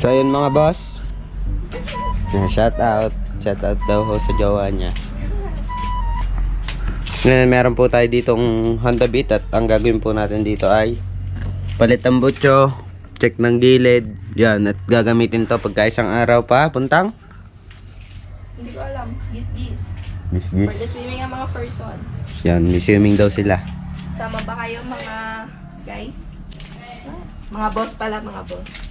So yun mga boss. Shout out. Shout out daw ho sa jowa niya. Ngayon meron po tayo ditong Honda Beat at ang gagawin po natin dito ay palit ang butyo, check ng gilid, yan at gagamitin to pagka isang araw pa, puntang. Hindi ko alam. Gis-gis. Miss For the swimming ang mga person. Yan, may swimming daw sila. Sama ba kayo mga guys? Mga boss pala, mga boss.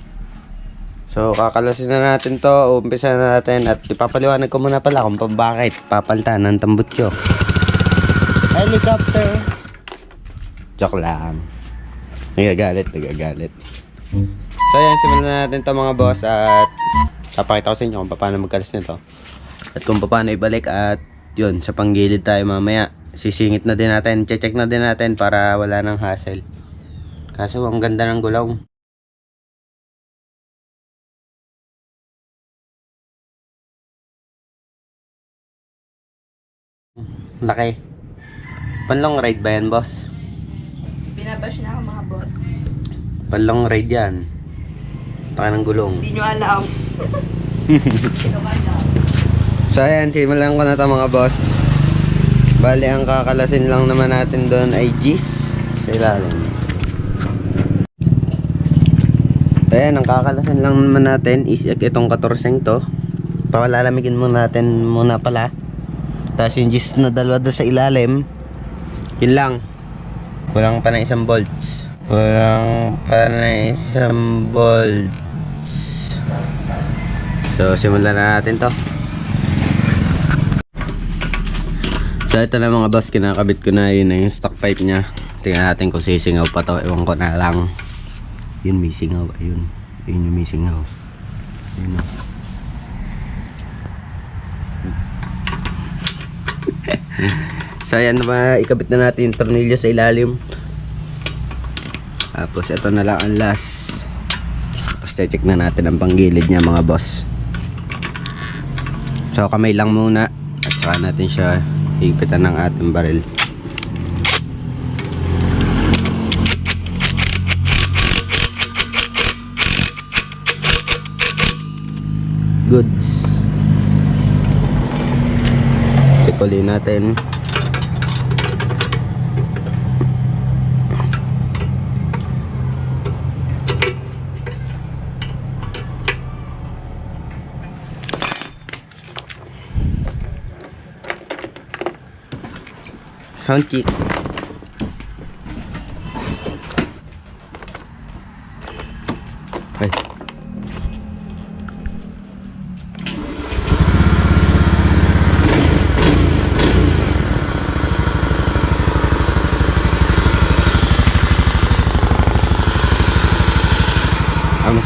So, kakalasin na natin to. Umpisa na natin. At ipapaliwanag ko muna pala kung bakit papalitan ng tambutso. Helicopter. Joke lang. Nagagalit, nagagalit. So, yan. Simulan na natin to mga boss. At papakita ko sa inyo kung paano magkalas nito. At kung paano ibalik. At yun, sa panggilid tayo mamaya. Sisingit na din natin. Check na din natin para wala nang hassle. Kaso, ang ganda ng gulong. Laki. Panlong ride ba yan, boss? Binabash na ako mga boss. Panlong ride yan. Taka ng gulong. Hindi nyo alam. So ayan, simulan ko na to mga boss. Bali, ang kakalasin lang naman natin doon ay G's sa ilalim. Ayan, ang kakalasin lang naman natin is itong 14 to. Palalamigin muna natin muna pala. Tapos yung G's na dalawa doon sa ilalim, yun lang. Kulang pa na isang volts. Kulang pa na isang volts. So, simulan na natin to. So ito na mga boss, kinakabit ko na yun na yung stock pipe niya. Tingnan natin kung sisingaw pa to. Ewan ko na lang. Yun may singaw. Ayun. Ayun yung may singaw. Ayun o. so ayan na ikabit na natin yung tornilyo sa ilalim. Tapos ito na lang ang last. Tapos check na natin ang panggilid niya mga boss. So kamay lang muna at saka natin siya higpitan ng ating baril. Goods. Ulit natin. Sound.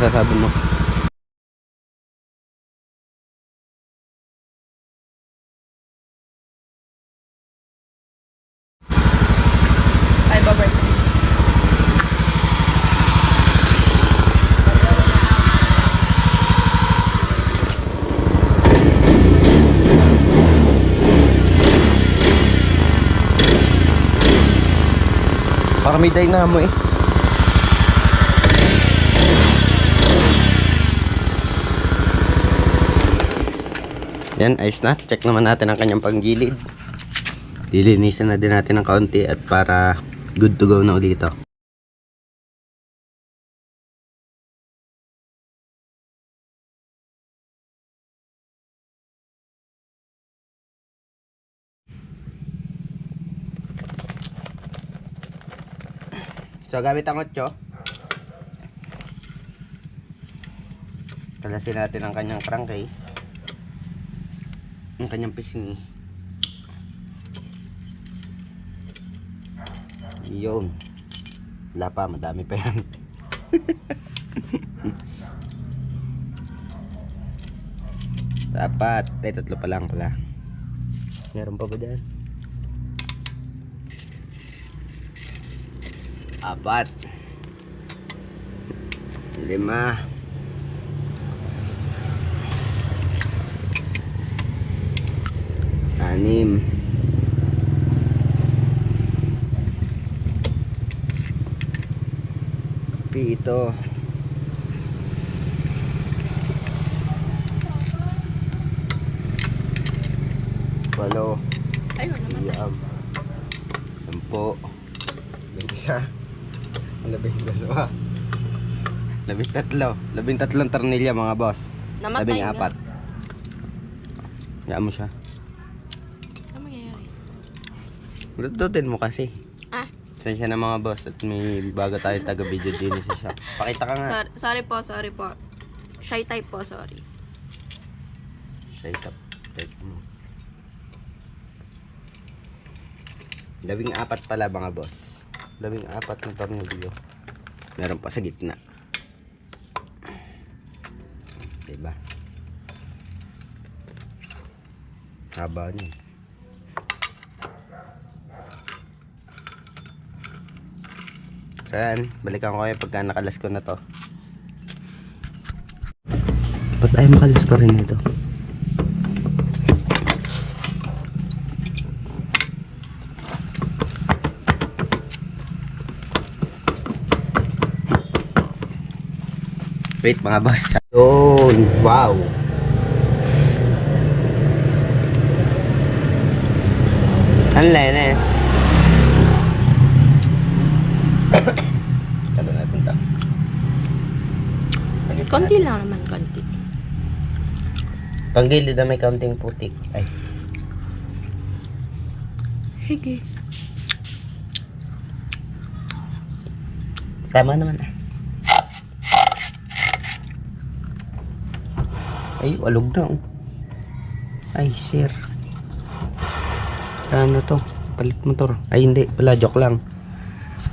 Masasabi mo? Para may dynamo eh. Yan, ayos na. Check naman natin ang kanyang panggilid. Lilinisan na din natin ng kaunti at para good to go na ulit ito. So, gamit ang 8. Kalasin natin ang kanyang crankcase. Ang kanyang pisngi. Yun. Wala pa, madami pa yan. Dapat. Ay, tatlo pa lang pala. Meron pa ba dyan? Apat. Lima. anim pito walo siyam sampo labing isa. Labing dalawa. Labing tatlo. Labing tatlong tornilya mga boss. Namatay labing apat. Hayaan mo siya. Lututin mo kasi. Ah, Sensya na mga boss at may bago tayo taga-video din sa shop. Pakita ka nga. sorry, sorry po, sorry po. Shy type po, sorry. Up. Shake mo. Labing apat pala mga boss. Labing apat na tornilyo. Meron pa sa gitna. Diba? Haba niya. So yan, balikan ko kayo pagka nakalas ko na to. Ba't ay makalas pa rin ito? Wait mga boss. Yun. Wow. Ang lenes. Kalo natin to. Konti lang naman, konti. Panggilid na may kaunting putik. Ay. Sige. Tama naman ah. Ay, walog na oh. Ay, sir. Ano to? Palit motor. Ay, hindi. Pala, joke lang.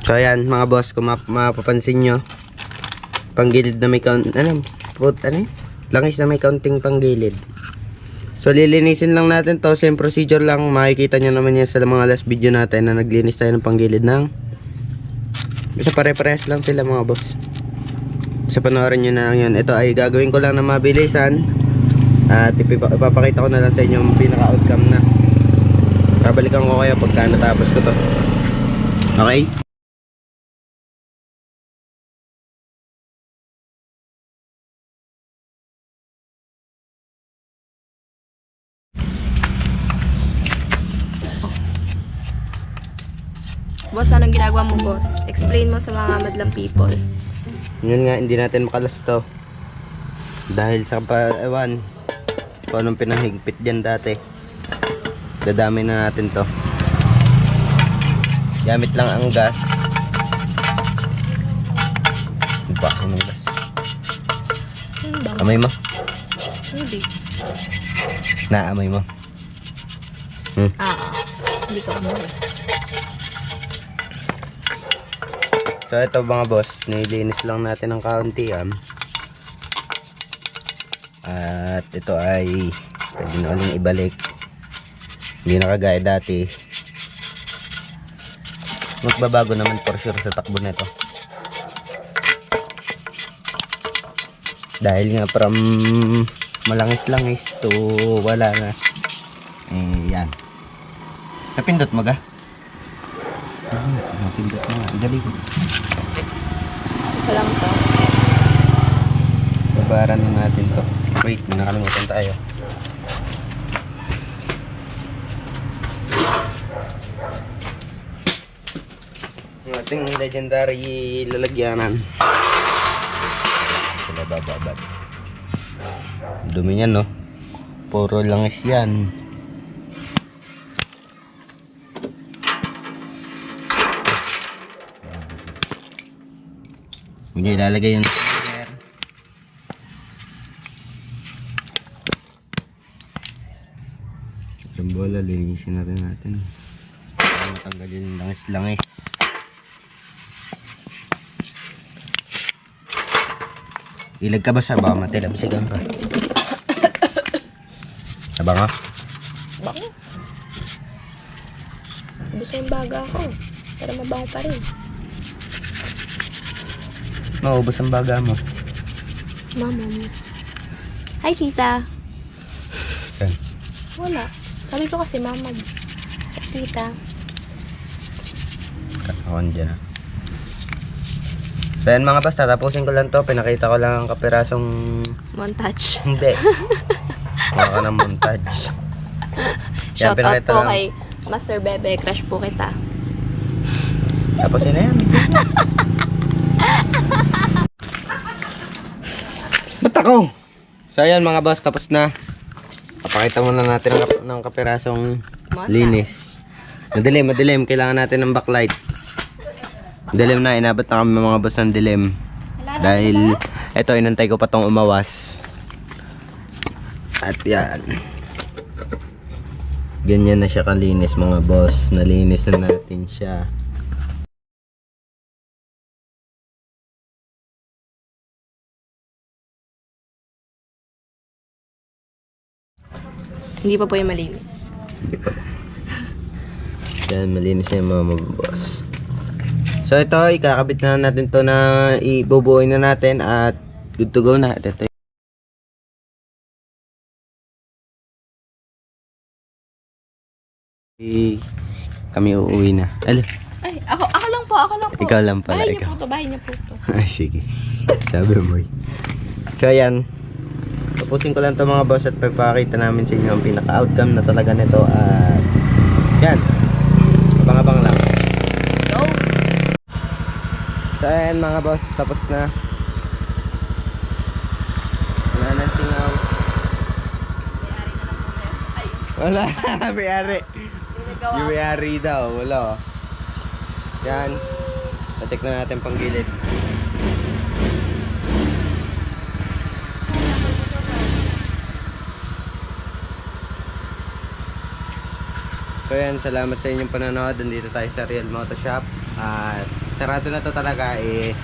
So, ayan, mga boss, kung map mapapansin nyo, panggilid na may count, ano, put, ano? Langis na may counting panggilid. So, lilinisin lang natin to. Same procedure lang. Makikita nyo naman yan sa mga last video natin na naglinis tayo ng panggilid ng Basta pare-parehas lang sila mga boss. Sa panoorin nyo na lang yun. Ito ay gagawin ko lang na mabilisan. At ipapakita ko na lang sa inyo yung pinaka-outcome na. Babalikan ko kayo pagka natapos ko to. Okay? Boss, anong ginagawa mo, boss? Explain mo sa mga madlang people. Yun nga, hindi natin makalas to. Dahil sa pa, ewan, kung anong pinahigpit dyan dati. Dadami na natin to. Gamit lang ang gas. Iba ako ng gas. Amay mo. Hindi. Naamay mo. Hmm. Ah, ah. hindi ko kumuha. So ito mga boss, nilinis lang natin ng kaunti um. At ito ay pwede na uling ibalik. Hindi na kagaya dati. Magbabago naman for sure sa takbo nito. Dahil nga from malangis-langis to wala na. Eh, yan. Napindot mo ga? Ah, napindot mo nga. Galing. Ito lang. Babaran na natin to. Wait, may nakalimutan tayo. Yung ating legendary lalagyanan. Sila bababad. Dumi niyan, no? Puro langis yan. Niyo ilalagay yung Yung bola, linisin natin natin. Para matanggal yung langis-langis. Ilag ka ba sa baka matilabsigan pa? Saba nga? Bakit? Gusto yung baga ko. Pero mabango pa rin. Maubos ang baga mo. Mama mo. Hi, tita. Yan. Wala. Sabi ko kasi mama mo. Tita. Kakawan dyan ah. So yan mga boss, tatapusin ko lang to. Pinakita ko lang ang kapirasong... Montage. Hindi. Mukha ka ng montage. Shout out po lang. kay Master Bebe. Crush po kita. Tapos yun na yan. Ako? So ayan mga boss, tapos na. Papakita muna natin ng, kap- ng kapirasong linis. Madilim, madilim. Kailangan natin ng backlight. Dilim na, inabot na kami mga boss ng dilim. Dahil, eto, inantay ko pa tong umawas. At yan. Ganyan na siya kalinis mga boss. Nalinis na natin siya. Hindi pa po yung malinis. Yan, malinis na yung mga maboboss. So ito, ikakabit na natin to na ibubuoy na natin at good to go na. Ito y- kami uuwi na. Ala, Ay, ako, ako lang po, ako lang po. Ikaw lang pala, Bahay niyo ikaw. po to, bahay niyo po to. ah, sige. Sabi mo eh. So ayan, tapusin ko lang to mga boss at papakita namin sa inyo ang pinaka-outcome na talaga nito at yan, abang-abang lang. Go! So ayan mga boss, tapos na. Wala na singaw. Wala, may-ari. Yung may-ari daw, wala. Yan. Na-check na natin pang gilid. So yan, salamat sa inyong panonood. Nandito tayo sa Real Moto Shop. At sarado na to talaga eh.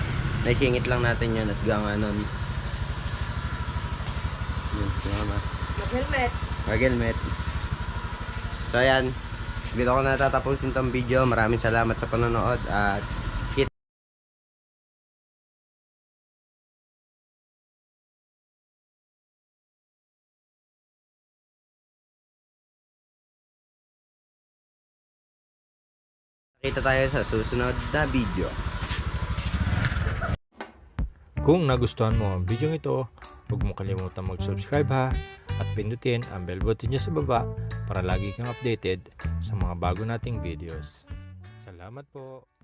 Naisingit lang natin yun at ganga nun. Yun, salamat. Mag-helmet. Mag-helmet. So ayan, dito ko na tatapusin tong video. Maraming salamat sa panonood at Kita tayo sa susunod na video. Kung nagustuhan mo ang video ito, huwag mo kalimutan mag-subscribe ha at pindutin ang bell button niya sa baba para lagi kang updated sa mga bago nating videos. Salamat po!